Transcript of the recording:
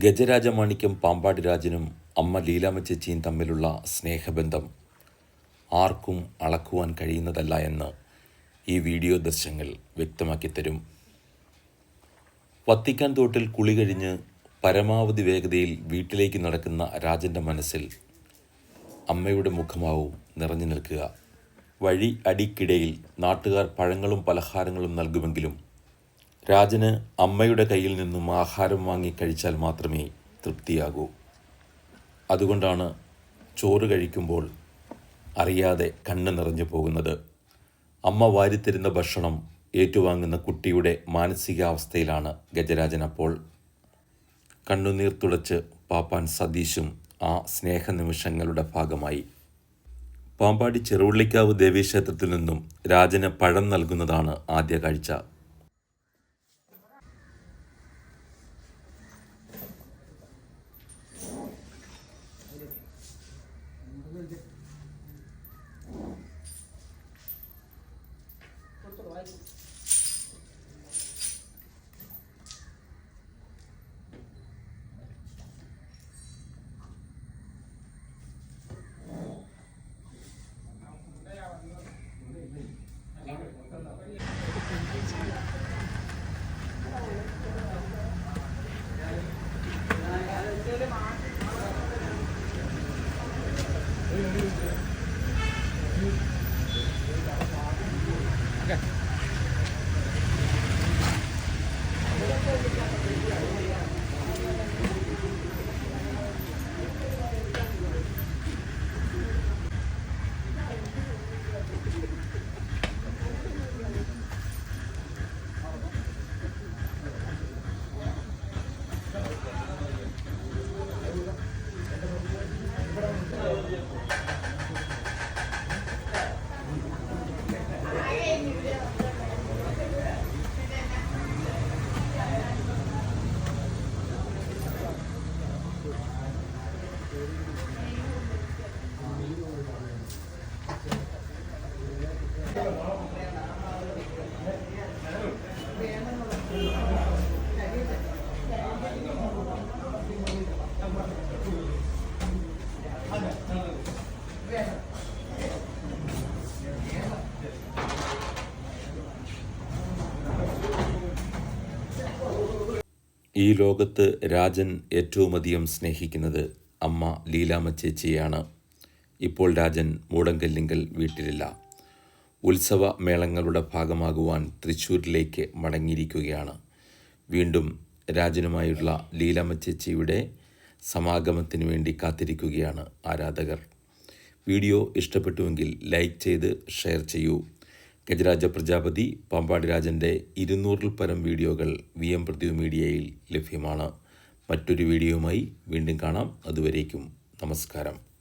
ഗജരാജമാണിക്യം പാമ്പാടി രാജനും അമ്മ ലീലാമ്മ ചേച്ചിയും തമ്മിലുള്ള സ്നേഹബന്ധം ആർക്കും അളക്കുവാൻ കഴിയുന്നതല്ല എന്ന് ഈ വീഡിയോ ദൃശ്യങ്ങൾ വ്യക്തമാക്കി തരും. വത്തിക്കാൻ തോട്ടിൽ കുളി കഴിഞ്ഞ് പരമാവധി വേഗതയിൽ വീട്ടിലേക്ക് നടക്കുന്ന രാജന്റെ മനസ്സിൽ അമ്മയുടെ മുഖമാവും നിറഞ്ഞു നിൽക്കുക. വഴി അടിക്കിടയിൽ നാട്ടുകാർ പഴങ്ങളും പലഹാരങ്ങളും നൽകുമെങ്കിലും രാജന് അമ്മയുടെ കയ്യിൽ നിന്നും ആഹാരം വാങ്ങി കഴിച്ചാൽ മാത്രമേ തൃപ്തിയാകൂ. അതുകൊണ്ടാണ് ചോറ് കഴിക്കുമ്പോൾ അറിയാതെ കണ്ണ് നിറഞ്ഞു പോകുന്നത്. അമ്മ വാരിത്തരുന്ന ഭക്ഷണം ഏറ്റുവാങ്ങുന്ന കുട്ടിയുടെ മാനസികാവസ്ഥയിലാണ് ഗജരാജൻ അപ്പോൾ. കണ്ണുനീർ തുടച്ച് പാപ്പാൻ സതീഷും ആ സ്നേഹനിമിഷങ്ങളുടെ ഭാഗമായി. പാമ്പാടി ചെറുവള്ളിക്കാവ് ദേവീക്ഷേത്രത്തിൽ നിന്നും രാജന് പഴം നൽകുന്നതാണ് ആദ്യ കാഴ്ച. hơn Thank you. ഈ ലോകത്ത് രാജൻ ഏറ്റവുമധികം സ്നേഹിക്കുന്നത് അമ്മ ലീലാമ്മ ചേച്ചിയാണ് ഇപ്പോൾ രാജൻ മൂടങ്കല്ലിങ്കൽ വീട്ടിലില്ല. ഉത്സവ മേളങ്ങളുടെ ഭാഗമാകുവാൻ തൃശ്ശൂരിലേക്ക് മടങ്ങിയിരിക്കുകയാണ്. വീണ്ടും രാജനുമായുള്ള ലീലാമ്മ ചേച്ചിയുടെ സമാഗമത്തിന് വേണ്ടി കാത്തിരിക്കുകയാണ് ആരാധകർ. വീഡിയോ ഇഷ്ടപ്പെട്ടുവെങ്കിൽ ലൈക്ക് ചെയ്ത് ഷെയർ ചെയ്യൂ. ഗജരാജ പ്രജാപതി പാമ്പാടി രാജന്റെ ഇരുന്നൂറിൽ പരം വീഡിയോകൾ വി എം പൃഥ്വി മീഡിയയിൽ ലഭ്യമാണ്. മറ്റൊരു വീഡിയോയുമായി വീണ്ടും കാണാം. അതുവരേക്കും നമസ്കാരം.